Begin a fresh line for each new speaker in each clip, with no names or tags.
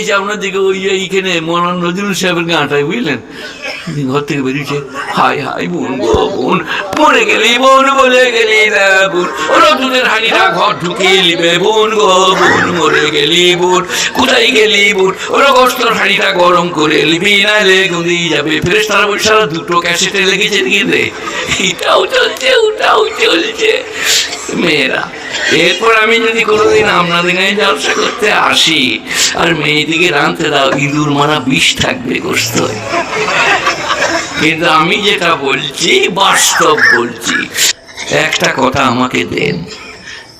এই যে আপনার দিকে ওই এইখানে মৌলানা নজরুল সাহেবের গানটাই বুঝলেন? ঘর থেকে বেরিয়েছে হাই হাই বোন গো বোন, মরে গেলি বোন বলে গেলি না বোন ওরা দুধের হাঁড়িটা ঘর ঢুকিয়ে নিবে বোন গো বোন, মরে গেলি বোন, কোথায় গেলি বোন? ওরা কষ্টর হাঁড়িটা গরম করে নিবি না রে গুঁদি যাবে। ফেরেস তারা বৈশারা দুটো ক্যাসেটে লেগেছে কিন্তু এটাও চলছে, ওটাও চলছে। মেয়েরা। এরপর আমি যদি কোনোদিন আপনাদের গায়ে জলসা করতে আসি, আর মেয়েদিকে রাঁধতে দাও, ইঁদুর মারা বিষ থাকবে কিন্তু আমি যেটা বলছি, বাস্তব বলছি। একটা কথা আমাকে দেন।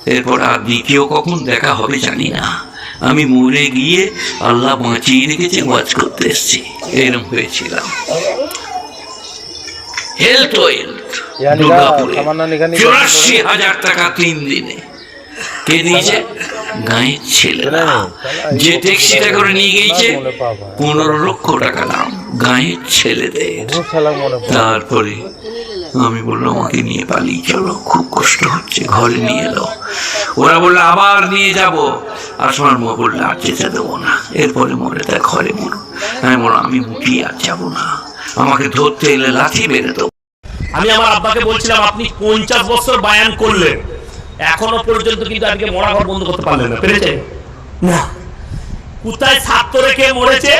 এরপর আর দ্বিতীয় কখন দেখা হবে জানি না। আমি মরে গিয়ে আল্লাহ বাঁচিয়ে রেখেছে, ওয়াজ করতে এসছি। এরকম হয়েছিলাম। হেলথ
ও হেলথ
দুর্গাপুরে চুরাশি হাজার টাকা তিন দিনে কে দিয়েছে গাঁয়ের ছেলেরা যে ট্যাক্সিটা করে নিয়ে গিয়েছে পনেরো লক্ষ টাকা দাম গাঁয়ের ছেলেদের তারপরে আমি বললাম আমাকে নিয়ে পালিয়ে চলো খুব কষ্ট হচ্ছে ঘরে নিয়ে এলো ওরা বলল আবার নিয়ে যাব। আসমার মা বলল আর যেতে দেবো না। এরপরে মরে তা ঘরে মরো আমি বললাম আমি মুটিয়ে আর যাব না। আমাকে ধরতে এলে লাঠি বেড়ে দেবো।
আমি আমার আব্বাকে বলছিলাম আপনি পঞ্চাশ বছর বায়ান করলেন। এখনও পর্যন্ত কিন্তু আজকে মরা ঘর বন্ধ করতে পারলেন না। পেরেছে না। কোথায় ছাত্র রেখে মরেছে?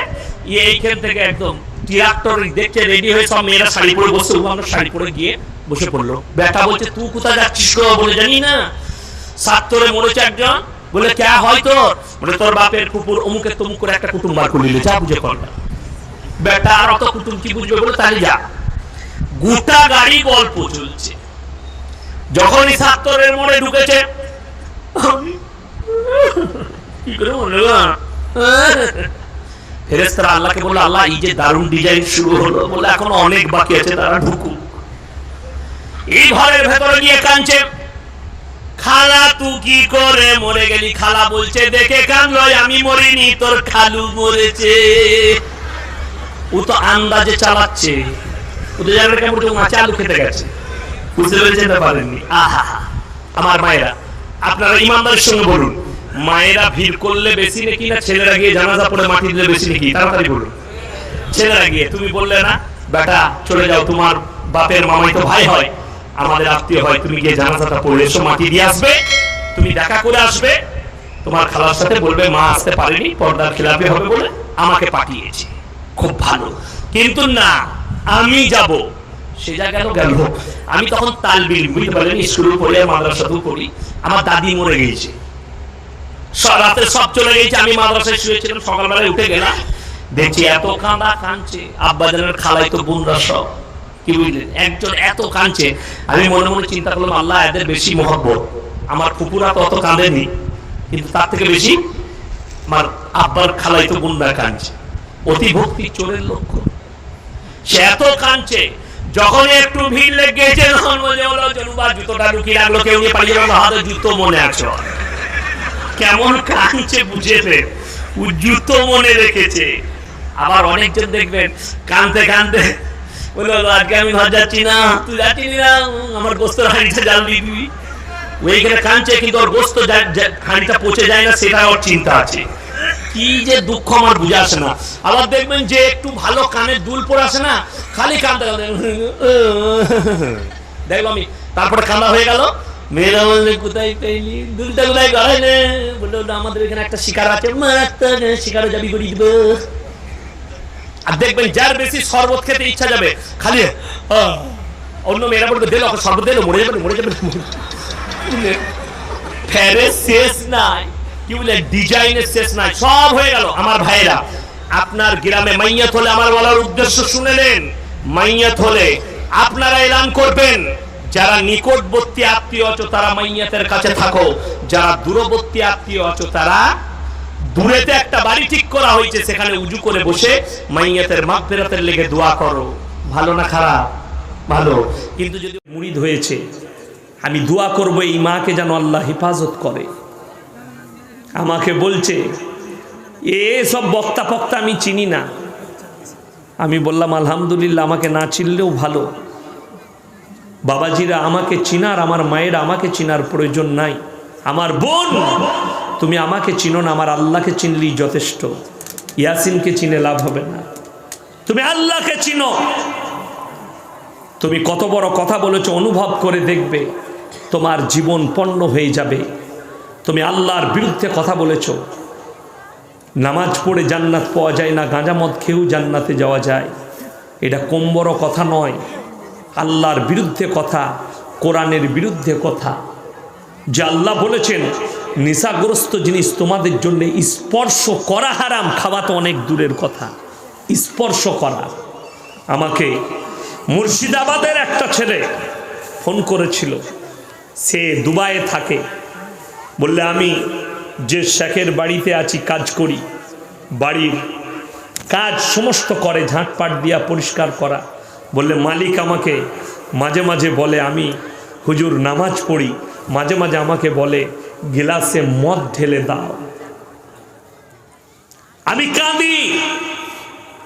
এইখান থেকে একদম ট্রাক্টর দেখছে রেডি হয়ে সব মেয়েরা শাড়ি পরে বসে ও আমরা শাড়ি পরে গিয়ে বসে পড়ল। বেটা বলছে তুই কোথায় যাচ্ছিস গো? বলে জানি না। ছাত্রে মরেছে একজন। বলে কে হয় তোর? বলে তোর বাপের কুকুর অমুকের তমুক করে একটা কুটুম বার করে নিলে। যা বুঝে কর। না। বেটা আর অত কুটুম কি বুঝবে? বলে তাহলে যা। গোটা গাড়ি গল্প চলছে। যখনই ছাত্রের মনে ঢুকেছে, কি হলো? আল্লাহকে বলল, আল্লাহ, এই যে দারুণ ডিজাইন শুরু হলো, বলে, এখন অনেক বাকি আছে, তারা ঢুকুক। এই ঘরের ভেতরে গিয়ে কাঁদছে। খালা তুই কি করে মরে গেলি? খালা বলছে, দেখে কানলো আমি মরিনি, তোর খালু মরেছে। ও তো আন্দাজে চালাচ্ছে। আপনারা ইমানদারের সঙ্গে বলুন। মায়েরা ভিড় করলে বেশি নাকি না ছেলেরা গিয়ে জানাজা মাটি দিলে বেশি নাকি? তাড়াতাড়ি বলুন। ছেলেরা গিয়ে, তুমি বললে না, বেটা, চলে যাও, তোমার বাপের মামাই তো ভাই হয়। আমাদের আত্মীয় হয়, তুমি গিয়ে জানাজাটা এসো, মাটি দিয়ে আসবে। তুমি দেখা করে আসবে। তোমার খালার সাথে বলবে, মা আসতে পারেনি, পর্দার খেলাপি হবে বলে আমাকে পাঠিয়েছে। খুব ভালো। কিন্তু না আমি যাব। সে জায়গায় গেল। আমি তখন তালবিল, বুঝতে পারলেন, স্কুল পড়ে মাদ্রাসাতেও পড়ি। আমার দাদি মরে গিয়েছে। রাতে সব চলে গেছে আমি মাদ্রাসায় শুয়েছিলাম, সকালবেলায় উঠে গেলাম। দেখছি এত কাঁদা কাঁদছে। আব্বা জানের খালাই তো বোনরা সব। কি বুঝলেন? একজন এত কাঁদছে। আমি মনে মনে চিন্তা করলাম, আল্লাহ, এদের বেশি মহব্বত। আমার কুকুরা তো অত কাঁদেনি। কিন্তু তার থেকে বেশি, আমার আব্বার খালাই তো বোনরা কাঁদছে। অতি ভক্তি চোরের লক্ষ্য সে এত কাঁদছে। যখন একটু ভিড় তখন বলে জনুবার জুতোটা রাখল কেউ নিয়ে পালিয়ে গেল হাতে জুতো মনে আছে কেমন কাঁদছে বুঝেছে জুতো মনে রেখেছে। আবার অনেকজন দেখবেন কানতে কানতে বলে হলো, আজকে আমি ঘর যাচ্ছি না তুই যাচ্ছি না আমার গোস্তের হাঁড়িটা জাল দিবি ওইখানে কাঁদছে কিন্তু ওর গোস্ত হাঁড়িটা পচে যায় না সেটা ওর চিন্তা আছে। কি যে দুঃখ আমার বুঝে আসে না। আবার দেখবেন যে একটু ভালো কানের দুল পরে আসে না, খালি কান্দতে দেখলাম আমি, তারপরে কান্দা হয়ে গেল। মেয়েরা বললে, কোথায় পেলি? দুলটা কোথায় গড়াই বলল আমাদের এখানে একটা শিকার আছে। শিকারে যাবি করি দিব। আর দেখবেন, যার বেশি শরবত খেতে ইচ্ছা যাবে, খালি অন্য মেয়েরা বলবে দিল শরবত দিল মরে যাবে মরে যাবে। ফেরে শেষ নাই। কি বলে? ডিজাইনের শেষ নাই, সব হয়ে গেল আমার ভাইরা আপনার গ্রামে মাইয়াত হলে আমার বলার উদ্দেশ্য শুনে নেন মাইয়াত হলে আপনারা এলান করবেন। যারা নিকটবর্তী আত্মীয় আছো, তারা মাইয়াতের কাছে থাকো। যারা দূরবর্তী আত্মীয় আছো, তারা দূরেতে একটা বাড়ি ঠিক করা হয়েছে, সেখানে উজু করে বসে মাইয়াতের মাপ মাগফিরাতের লেগে দোয়া করো। ভালো না খারাপ? ভালো। কিন্তু যদি মুড়িদ হয়েছে, আমি দোয়া করব এই মাকে যেন আল্লাহ হেফাজত করে। আমাকে বলছে, এ সব বক্তা ফক্তা আমি চিনি না। আমি বললাম, আলহামদুলিল্লাহ, আমাকে না চিনলেও ভালো। বাবাজিরা আমাকে চিনার, আমার মায়ের আমাকে চিনার প্রয়োজন নাই। আমার বোন, তুমি আমাকে চিনো না, আমার আল্লাহকে চিনলেই যথেষ্ট। ইয়াসিনকে চিনে লাভ হবে না। তুমি আল্লাহকে চিনো। তুমি কত বড় কথা বলেছ, অনুভব করে দেখবে, তোমার জীবন পণ্য হয়ে যাবে। তুমি আল্লাহর বিরুদ্ধে কথা বলেছ। নামাজ পড়ে জান্নাত পাওয়া যায় না, গাঁজা মদ খেয়েও জান্নাতে যাওয়া যায়। এটা কম বড় কথা নয়, আল্লাহর বিরুদ্ধে কথা, কোরআনের বিরুদ্ধে কথা। যে আল্লাহ বলেছেন, নেশাগ্রস্ত জিনিস তোমাদের জন্য স্পর্শ করা হারাম, খাওয়া তো অনেক দূরের কথা। স্পর্শ করা। আমাকে মুর্শিদাবাদের একটা ছেলে ফোন করেছিল, সে দুবাইয়ে থাকে। বললে, আমি যে শেখের বাড়িতে আছি, কাজ করি। বাড়ির কাজ সমস্ত করে, ঝাঁটপাট দিয়া পরিষ্কার করা। বললে, মালিক আমাকে মাঝে মাঝে বলে, আমি হুজুর নামাজ পড়ি। মাঝে মাঝে আমাকে বলে, গিলাসে মদ ঢেলে দাও। আমি কাঁদি।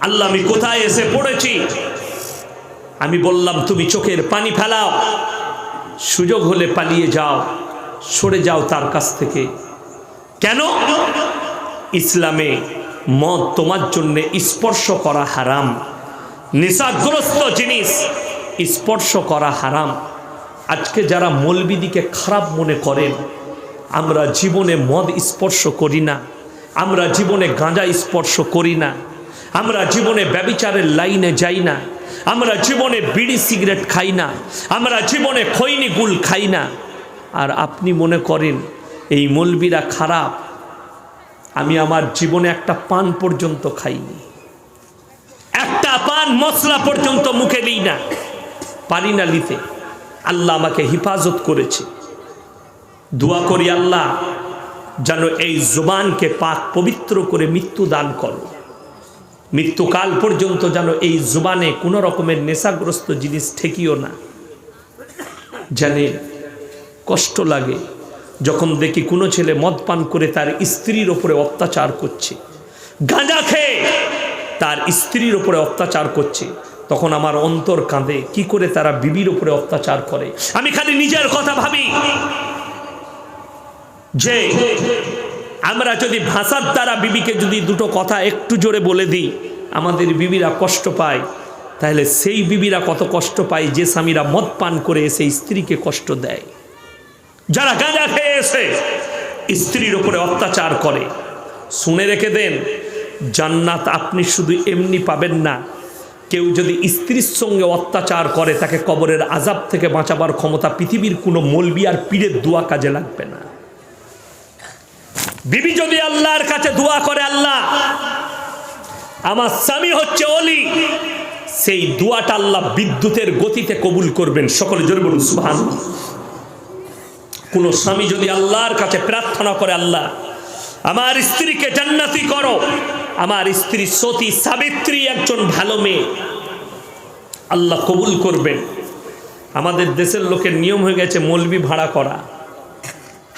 আল্লাহ, আমি কোথায় এসে পড়েছি? আমি বললাম, তুমি চোখের পানি ফেলাও। সুযোগ হলে পালিয়ে যাও। সরে যাও তার কাছ থেকে। কেন? ইসলামে মদ তোমার জন্যে স্পর্শ করা হারাম। নেশাগ্রস্ত জিনিস স্পর্শ করা হারাম। আজকে যারা মলবিদিকে খারাপ মনে করেন, আমরা জীবনে মদ স্পর্শ করি না। আমরা জীবনে গাঁজা স্পর্শ করি না। আমরা জীবনে ব্যবিচারের লাইনে যাই না। আমরা জীবনে বিড়ি সিগারেট খাই না। আমরা জীবনে খৈনি গুল খাই না। আর আপনি মনে করেন, এই মলবিরা খারাপ, আমি আমার জীবনে একটা পান পর্যন্ত খাইনি। একটা পান মশলা পর্যন্ত মুখে নিই না। পারি না নিতে। আল্লাহ আমাকে হেফাজত করেছে। দোয়া করি আল্লাহ, যেন এই জুবানকে পাক পবিত্র করে মৃত্যু দান করো। মৃত্যুকাল পর্যন্ত যেন এই জুবানে কোনো রকমের নেশাগ্রস্ত জিনিস ঠেকিও না। জানে কষ্ট লাগে যখন দেখি কোনো ছেলে মদ পান করে তার স্ত্রীর ওপরে অত্যাচার করছে। গাঁজা খেয়ে তার স্ত্রীর ওপরে অত্যাচার করছে। তখন আমার অন্তর কাঁদে, কি করে তারা বিবির ওপরে অত্যাচার করে? আমি খালি নিজের কথা ভাবি। যে আমরা যদি ভাষার দ্বারা বিবিকে যদি দুটো কথা একটু জোরে বলে দিই, আমাদের বিবিরা কষ্ট পায়। তাহলে সেই বিবিরা কত কষ্ট পায় যে স্বামীরা মদ পান করে এসে স্ত্রীকে কষ্ট দেয়। যারা গাঁজা খেয়ে এসে স্ত্রীর ওপরে অত্যাচার করে, শুনে রেখে দেন, জান্নাত আপনি শুধু এমনি পাবেন না। কেউ যদি স্ত্রীর সঙ্গে অত্যাচার করে, তাকে কবরের আজাব থেকে বাঁচাবার ক্ষমতা পৃথিবীর কোনো মলবি আর পীরের দোয়া কাজে লাগবে না। বিবি যদি আল্লাহর কাছে দোয়া করে, আল্লাহ, আমার স্বামী হচ্ছে অলি সেই দোয়াটা আল্লাহ বিদ্যুতের গতিতে কবুল করবেন। সকলে জোরে বলুন সুহান কোন স্বামী যদি আল্লাহর কাছে প্রার্থনা করে, আল্লাহ, আমার স্ত্রীকে জান্নাতি করো। আমার স্ত্রী সতী সাবিত্রী একজন ভালো মেয়ে। আল্লাহ কবুল করবেন। আমাদের দেশের লোকের নিয়ম হয়ে গেছে মলবি ভাড়া করা,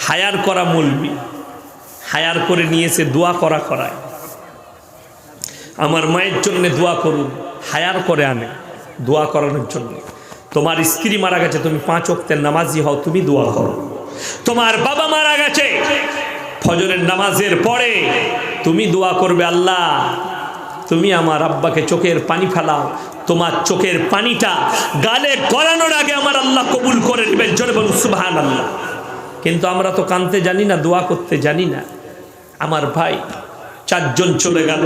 হায়ার করা মলবি হায়ার করে নিয়েছে দোয়া করা করায়। আমার মায়ের জন্য দোয়া করুন, হায়ার করে আনে দোয়া করানোর জন্য। তোমার স্ত্রী মারা গেছে, তুমি পাঁচ অক্তের নামাজি হও, তুমি দোয়া করো। তোমার বাবা মারা গেছে। ফজরের নামাজের পরে তুমি দোয়া করবে, আল্লাহ, তুমি আমার আব্বাকে চোখের পানি ফেলাও। তোমার চোখের পানিটা গালে গলানোর আগে আমার আল্লাহ কবুল করে নেবেন জোরে বলুন সুবহান আল্লাহ কিন্তু আমরা তো কানতে জানি না, দোয়া করতে জানি না। আমার ভাই চারজন চলে গেল।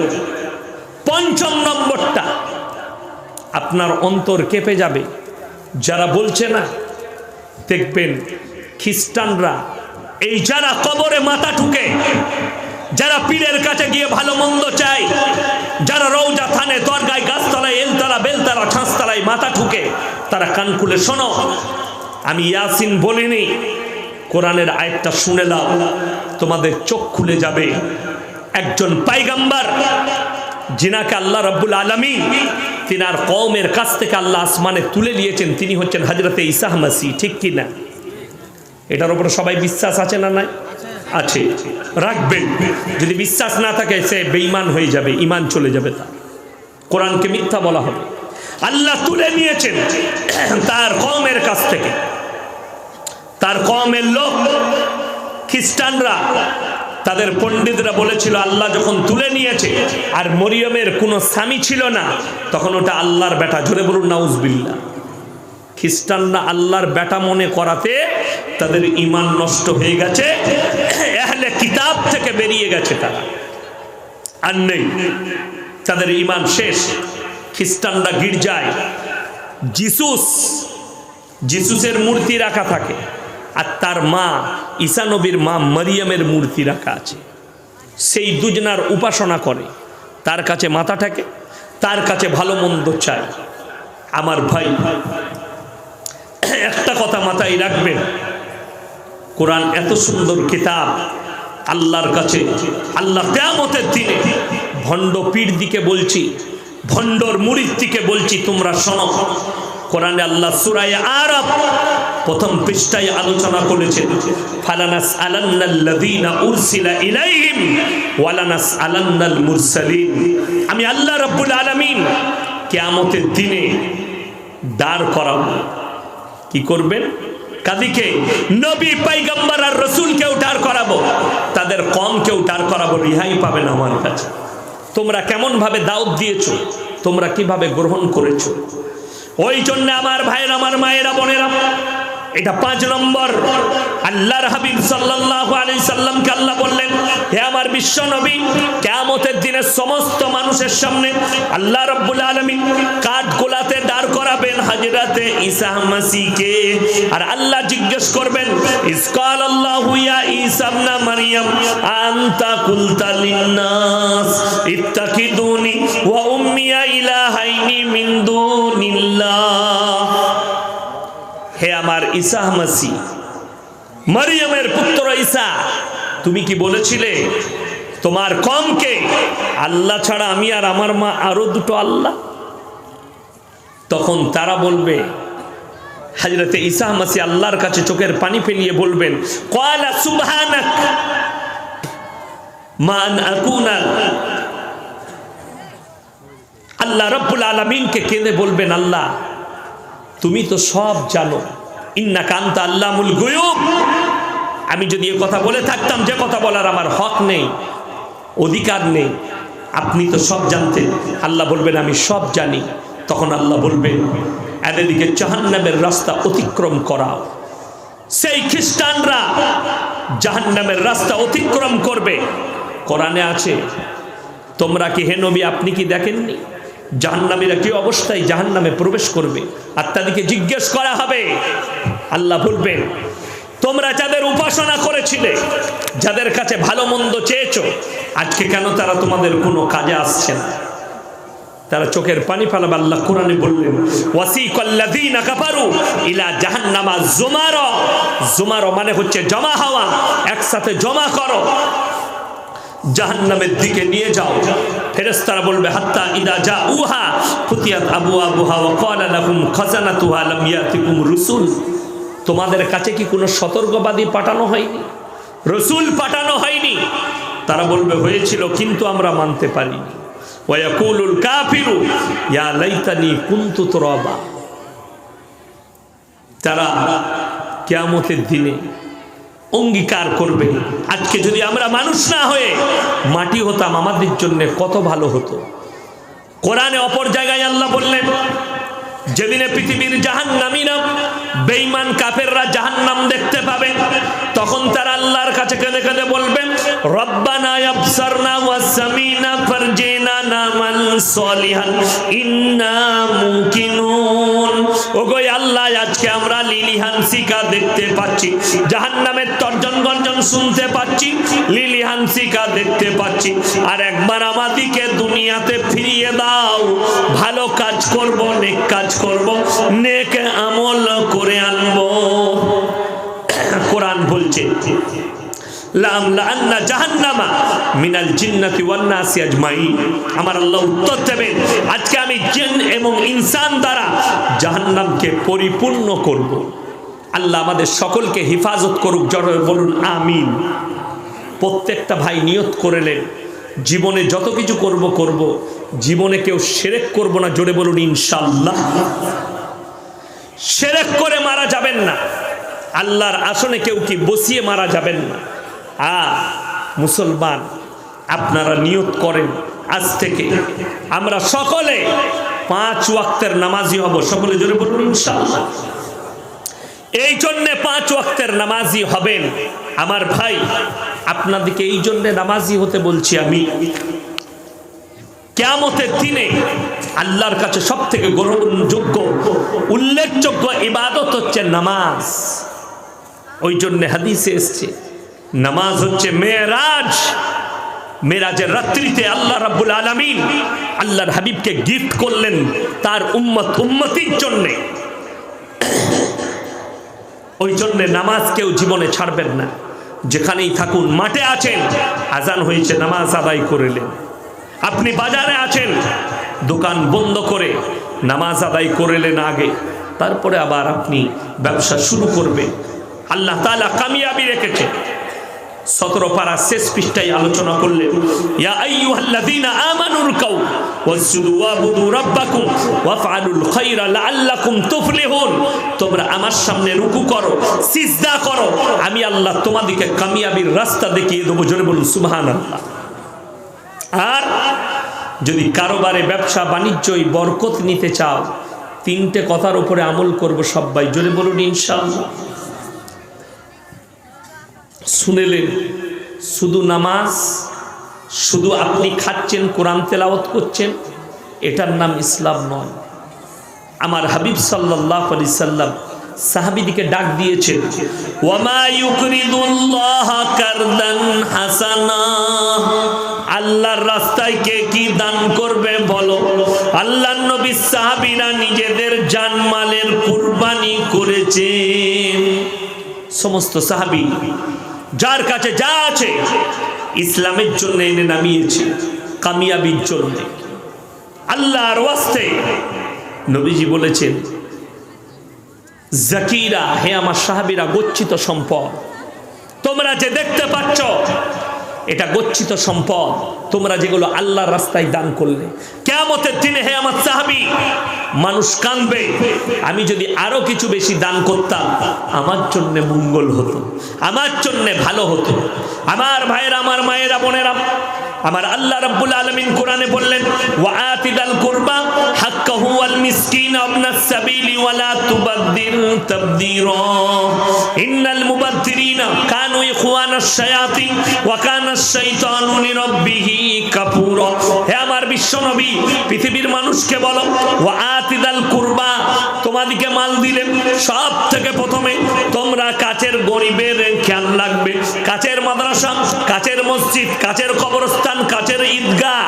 পঞ্চম নম্বরটা, আপনার অন্তর কেঁপে যাবে। যারা বলছে না, দেখবেন খ্রিস্টানরা, এই যারা কবরে মাথা ঠুকে, যারা পীরের কাছে গিয়ে ভালো মন্দ চায়, যারা রৌজা থানে, দরগায়, গাছতলায়, এলতলা, বেলতলা, ছাঁচতলায় মাথা ঠুকে, তারা কান খুলে শোনো, আমি ইয়াসিন বলিনি, কোরআনের আয়টা শুনে দাও, তোমাদের চোখ খুলে যাবে। একজন পাইগাম্বার জিনাকে আল্লাহ রব্বুল আলমী তিনার কওমের কাছ থেকে আল্লাহ আসমানে তুলে নিয়েছেন, তিনি হচ্ছেন হজরতে ইসাহ মাসি, ঠিক কি না এটার উপরে সবাই বিশ্বাস আছে না নাই? আছে। রাখবেন যদি বিশ্বাস না থাকে, সে বেঈমান হয়ে যাবে ইমান চলে যাবে তার। কোরআনকে মিথ্যা বলা হবে। আল্লাহ তুলে নিয়েছেন তার কমের কাছ থেকে। তার কমের লোক, খ্রিস্টানরা, তাদের পণ্ডিতরা বলেছিল, আল্লাহ যখন তুলে নিয়েছে, আর মরিয়মের কোনো স্বামী ছিল না, তখন ওটা আল্লাহর বেটা। জোরে বলুন নাউজবিল্লা খ্রিস্টানরা আল্লাহর বেটা মনে করাতে তাদের ইমান নষ্ট হয়ে গেছে, এহলে কিতাব থেকে বেরিয়ে গেছে তারা। আর নেই, তাদের ইমান শেষ, খ্রিস্টানরা গির্জায়। জিসুস, জিসুসের মূর্তি রাখা থাকে, আর তার মা ঈশানবীর মা মারিয়ামের মূর্তি রাখা আছে। সেই দুজনার উপাসনা করে, তার কাছে মাথা থাকে তার কাছে ভালো মন্দ চায়। আমার ভাই, একটা কথা মাথায় রাখবেন কোরআন এত সুন্দর কিতাব আল্লাহর কাছে, আল্লাহ কেয়ামতের দিনে ভণ্ড পীর দিকে বলছি, ভণ্ডর মুড়ির দিকে বলছি, তোমরা শোনো। কোরআনে আল্লাহ সুরায় আরব প্রথম পৃষ্ঠায় আলোচনা করেছেন ফালানাস আলান্নাল্লাযীনা উরসিলা ইলাইহিম ওয়ালানাস আলান্নাল মুরসালিন। আমি আল্লাহ রাব্বুল আলামিন কিয়ামতের দিনে দাঁড় করাবো। কি করবেন? কাদিকে নবী পাইগাম্বার আর রসুলকে উঠার করাবো। তাদের কমকে উঠার করাবো, রিহাই পাবে না আমার কাছে। তোমরা কেমনভাবে দাউদ দিয়েছ দিয়েছ, তোমরা কীভাবে গ্রহণ করেছ? ওই জন্য আমার ভাইয়ের, আমার মায়েরা, বোনেরা এটা পাঁচ নম্বর। আল্লাহর হাবিব সাল্লাল্লাহু আলাইহি সাল্লামকে আল্লাহ বললেন, হে আমার বিশ্ব নবী, কিয়ামতের দিনে সমস্ত মানুষের সামনে আল্লাহ রাব্বুল আলামিন কাঠ গোলাতে দাঁড় করাবেন হাজরাতে ঈসা মাসিকে। আর আল্লাহ জিজ্ঞেস করবেন ইসকাল আল্লাহু ইয়া ঈসা ইবনা মারইয়াম আনতা কুলতা লিন্নাস, ইত্তাকিদুনি ওয়া উম্মিয়া ইলাহাইনি মিন দুনিল্লাহ। হে আমার ঈসা মাসি মারিয়ামের পুত্র ঈসা, তুমি কি বলেছিলে, তোমার কমকে আল্লাহ ছাড়া আমি আর আমার মা আরও দুটো আল্লাহ? তখন তারা বলবে, হাজরতে ঈসা মাসি আল্লাহর কাছে চোখের পানি ফেলিয়ে বলবেন কয়লা সুবহানাক আল্লাহ রব্বুল আলমিনকে কেঁদে বলবেন, আল্লাহ তুমি তো সব জানো। ইন্না কান্তা আল্লামুল গুয়ুব। আমি যদি এ কথা বলে থাকতাম, যে কথা বলার আমার হক নেই, অধিকার নেই, আপনি তো সব জানতেন। আল্লাহ বলবেন, আমি সব জানি। তখন আল্লাহ বলবেন এদেরকে জাহান্নামের রাস্তা অতিক্রম করাও। সেই খ্রিস্টানরা জাহান্নামের রাস্তা অতিক্রম করবে। কোরআনে আছে, তোমরা কি হেনবি আপনি কি দেখেননি? জাহান্নামীরা কি অবস্থায় জাহান্নামে প্রবেশ করবে? আর তাদেরকে জিজ্ঞেস করা হবে। আল্লাহ বলবেন, তোমরা যাদের উপাসনা করেছিলে, যাদের কাছে ভালো মন্দ চেয়েছ, আজকে কেন তারা তোমাদের কোনো কাজে আসছে না? তারা চোখের পানি ফেলাবে, আল্লাহ কোরআনে বললেন, ওয়াসিকাল্লাযীনা কাফারু ইলা জাহান্নামা জুমারা। জুমারা মানে হচ্ছে জমা হওয়া, একসাথে জমা করো। জাহান্নামের দিকে নিয়ে যাও। ফেরেস্তারা বলবে, হাত্তা ইদা যা উহা ফুতিয়াত আবু আবুহা ওয়া ক্বালা লাহুম খাজানাতুহা লাম ইয়াতিকুম রুসুল। তোমাদের কাছে কি কোনো সতর্কবাদী পাঠানো হয়নি? রসুল পাঠানো হয়নি। তারা বলবে, হয়েছিল, কিন্তু আমরা মানতে পারিনি। ওয়াকুলুল কাফিরু, ইয়া লাইতানি কুনতু তুরাবা। তারা কিয়ামতের দিনে অঙ্গীকার করবে আজকে যদি আমরা মানুষ না হয়ে মাটি হতাম, আমাদের জন্য কত ভালো হতো। কোরআনে অপর জায়গায় আল্লাহ বললেন, যেদিনে পৃথিবীর জাহান নামিনা বেঈমান কাফেররা জাহান নাম দেখতে পাবে তখন তারা আল্লাহর কাছে কেঁদে কেঁদে বলবেন দেখতে পাচ্ছি তর্জন শুনতে পাচ্ছি দেখতে পাচ্ছি। আর একবার আমাদিকে দুনিয়াতে ফিরিয়ে দাও, ভালো কাজ করব, নেক কাজ করব, নেক আমল করে আনব। কোরআন বলছে লাম লান্না জাহান্নামা মিনাল জিন্নাতি ওয়ান নাসি আজমাইন। আমার আল্লাহ উত্তর দেবেন, আজকে আমি জিন এবং ইনসান দ্বারা জাহান্নামকে পরিপূর্ণ করব। আল্লাহ আমাদের সকলকে হেফাজত করুক, জড় বলুন, আমিন। প্রত্যেকটা ভাই নিয়ত করেলেন জীবনে যত কিছু করব করব। জীবনে কেউ সেরেক করব না, জোরে বলুন ইনশাল্লাহ সেরেক করে মারা যাবেন না। আল্লাহর আসনে কেউ কি বসিয়ে মারা যাবেন না। আ মুসলমান, আপনারা নিয়ত করেন আজ থেকে। আমরা সকলে পাঁচ ওয়াক্তের নামাজি হব। সকলে জোরে বলুন, ইনশাআল্লাহ। এই জন্যে পাঁচ ওয়াক্তের নামাজি হবেন। আমার ভাই, আপনাদেরকে এই জন্যে নামাজি হতে বলছি আমি। কেয়ামতের দিনে আল্লাহর কাছে সব থেকে গ্রহণযোগ্য, উল্লেখযোগ্য ইবাদত হচ্ছে নামাজ। ওই জন্য হাদিসে এসছে নামাজ হচ্ছে মেয়েরাজ। মেরাজের রাত্রিতে আল্লাহ রাব্বুল আলামিন আল্লাহর হাবিবকে গিফট করলেন তার উম্মত উম্মতির জন্যে। ওই জন্য নামাজ কেউ জীবনে ছাড়বেন না। যেখানেই থাকুন, মাঠে আছেন, আজান হয়েছে, নামাজ আদায় করিলেন আপনি বাজারে আছেন, দোকান বন্ধ করে নামাজ আদায় করিলেন আগে। তারপরে আবার আপনি ব্যবসা শুরু করবেন। আল্লাহ তাআলা কামিয়াবি রেখেছে। সতেরো পারা শেষ পৃষ্ঠায় আলোচনা করলেন আল্লাহ কামিয়াবির রাস্তা দেখিয়ে দেবো। জোরে বলুন, সুবহানাল্লাহ। আর যদি কারোবারে ব্যবসা বাণিজ্যই বরকত নিতে চাও, তিনটে কথার উপরে আমল করব সবাই, জোরে বলুন, ইনশাআল্লাহ। শুনেলেন, শুধু নামাজ, শুধু আপনি খাচ্ছেন, কোরআন তেলাওয়াত করছেন, এটার নাম ইসলাম নয়। আমার হাবিব সাল্লাহ আলি সাল্লাম সাহাবিদিকে ডাক দিয়েছেন আল্লাহর রাস্তায় কে কি দান করবে বলো? আল্লাহর নবী সাহাবীরা নিজেদের জানমালের কুরবানি করেছেন। সমস্ত সাহাবী যার কাছে যা আছে, ইসলামের জন্য এনে নামিয়েছে, কামিয়াবির জন্য। আল্লাহর ওয়াস্তে নবীজি বলেছেন, জাকিরা, হে আমার সাহাবিরা, গচ্ছিত সম্পদ। তোমরা যে দেখতে পাচ্ছ, এটা গচ্ছিত সম্পদ। তোমরা যেগুলো আল্লাহর রাস্তায় দান করলে কেমতের দিনে হে আমার সাহাবি, মানুষ কাঁদবে আমি যদি আরও কিছু বেশি দান করতাম, আমার জন্য মঙ্গল হতো, আমার জন্য ভালো হতো। আমার ভাইয়েরা, আমার মায়েরা, বোনেরা আমার আল্লাহ রাব্বুল আলামিন কোরআনে বললেন ওয়া আতিদাল কুরবা হাক্কাহু ওয়াল মিসকিন আবনাস সাবিলি ওয়া লা তুবাদদির তাবদীরা। ইন্নাল মুবাদদিরিনা কানু ইখওয়ানাশ শায়াতিন ওয়া কানাশ শাইতানু লিরাব্বিহি কাফুরা। হে আমার বিশ্বনবী, পৃথিবীর মানুষকে বলো ওয়া আতিদাল কুরবা তোমাদিকে মাল দিলেন সব থেকে প্রথমে তোমরা কাছের গরিবের খেয়াল রাখবে। কাছের মাদ্রাসা কাছের মসজিদ কাছের কবরস্থান কাছের ঈদগাহ।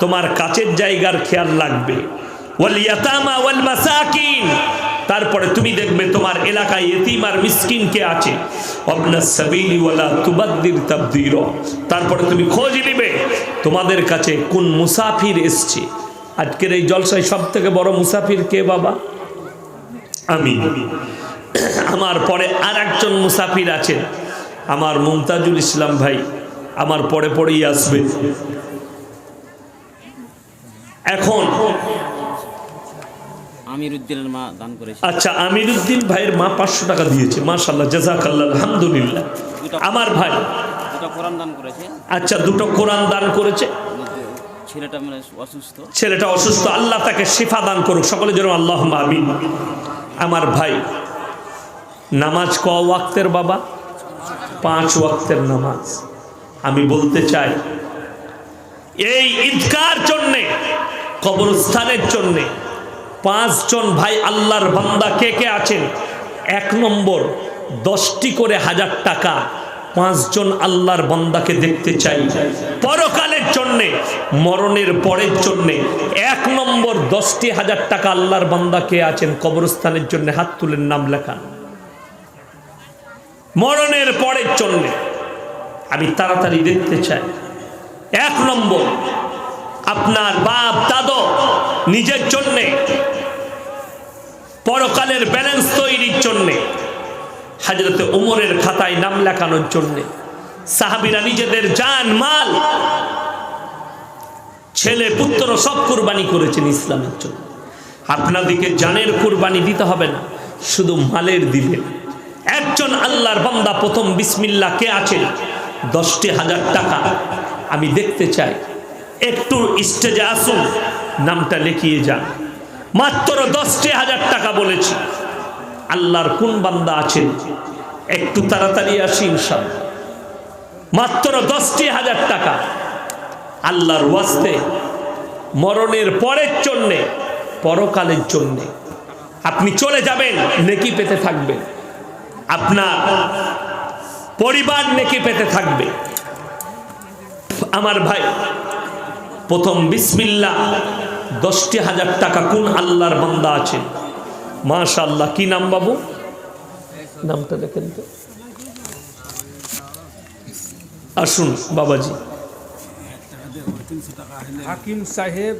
তোমার কাছের জায়গার খেয়াল মাসাকিন। তারপরে তুমি দেখবে তোমার এলাকায় এতিম আর কে আছে। তারপরে তুমি খোঁজ নিবে, তোমাদের কাছে কোন মুসাফির আজকের এই জলসায় সব থেকে বড় মুসাফির কে বাবা? আমি। আমার পরে আর একজন মুসাফির আছেন আমার মুমতাজুল ইসলাম ভাই আমার পরে পরেই আসবে। এখন
আমির মা দান করেছে।
আচ্ছা আমিরুদ্দিন ভাইয়ের মা পাঁচশো টাকা দিয়েছে মাশাল্লাহ জাজাকাল্লাহ আলহামদুলিল্লাহ। আমার ভাই।
দুটা কোরআন দান করেছে।
আচ্ছা দুটো কোরআন দান করেছে।
ছেলেটা মানে অসুস্থ।
ছেলেটা অসুস্থ আল্লাহ তাকে শিফা দান করুক সকলে যেন আল্লাহ আমিন। আমার ভাই নামাজ ক ওয়াক্তের বাবা। পাঁচ ওয়াক্তের নামাজ। আমি বলতে চাই, এই ঈদগার জন্যে, কবরস্থানের জন্যে পাঁচজন ভাই আল্লাহর বান্দা কে কে আছেন? এক নম্বর, দশটি করে হাজার টাকা পাঁচজন আল্লাহর বান্দাকে দেখতে চাই। পরকালের জন্যে, মরণের পরের জন্যে। এক নম্বর, দশটি হাজার টাকা আল্লাহর বান্দা কে আছেন? কবরস্থানের জন্য হাত তুলেন, নাম লেখান। মরণের পরের জন্যে। আমি তাড়াতাড়ি দেখতে চাই। এক নম্বর, আপনার বাপ, দাদো নিজের জন্যে, পরকালের ব্যালেন্স তৈরির জন্যে, হাজরতে ওমরের খাতায় নাম লেখানোর জন্যে, সাহাবিরা নিজেদের জান, মাল, ছেলে, পুত্র সব কুরবানি করেছেন ইসলামের জন্য। আপনাদেরকে জানের কুরবানি দিতে হবে না, শুধু মালের দিবেন একজন আল্লাহর বান্দা প্রথম বিসমিল্লা কে আছেন দশটি হাজার টাকা। আমি দেখতে চাই। একটু স্টেজে আসুন, নামটা লিখিয়ে যান। মাত্র দশটি হাজার টাকা বলেছি। আল্লাহর কোন বান্দা আছেন? একটু তাড়াতাড়ি আসি ইনশাল্লাহ মাত্র দশটি হাজার টাকা। আল্লাহর ওয়াস্তে, মরণের পরের জন্যে, পরকালের জন্যে। আপনি চলে যাবেন, নেকি পেতে থাকবেন। আপনার পরিবার নেকি পেতে থাকবে। আমার ভাই প্রথম বিসমিল্লা দশটি হাজার টাকা কোন আল্লাহর বান্দা আছে? মাশা আল্লাহ কি নাম বাবু? নামটা দেখেন তো। আসুন বাবাজি।
হাকিম সাহেব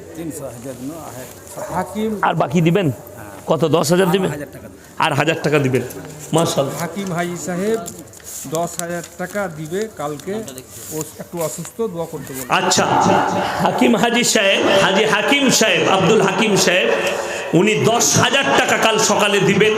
হাকিম।
আর বাকি দিবেন? কত দশ হাজার দিবেন। আর হাজার টাকা দিবেন। মার্শাল
হাকিম হাজি সাহেব দশ হাজার টাকা দিবে কালকে। ও একটু অসুস্থ দোয়া করতে বলবে
আচ্ছা হাকিম হাজি সাহেব হাজি হাকিম সাহেব আব্দুল হাকিম সাহেব উনি দশ হাজার টাকা কাল সকালে দিবেন।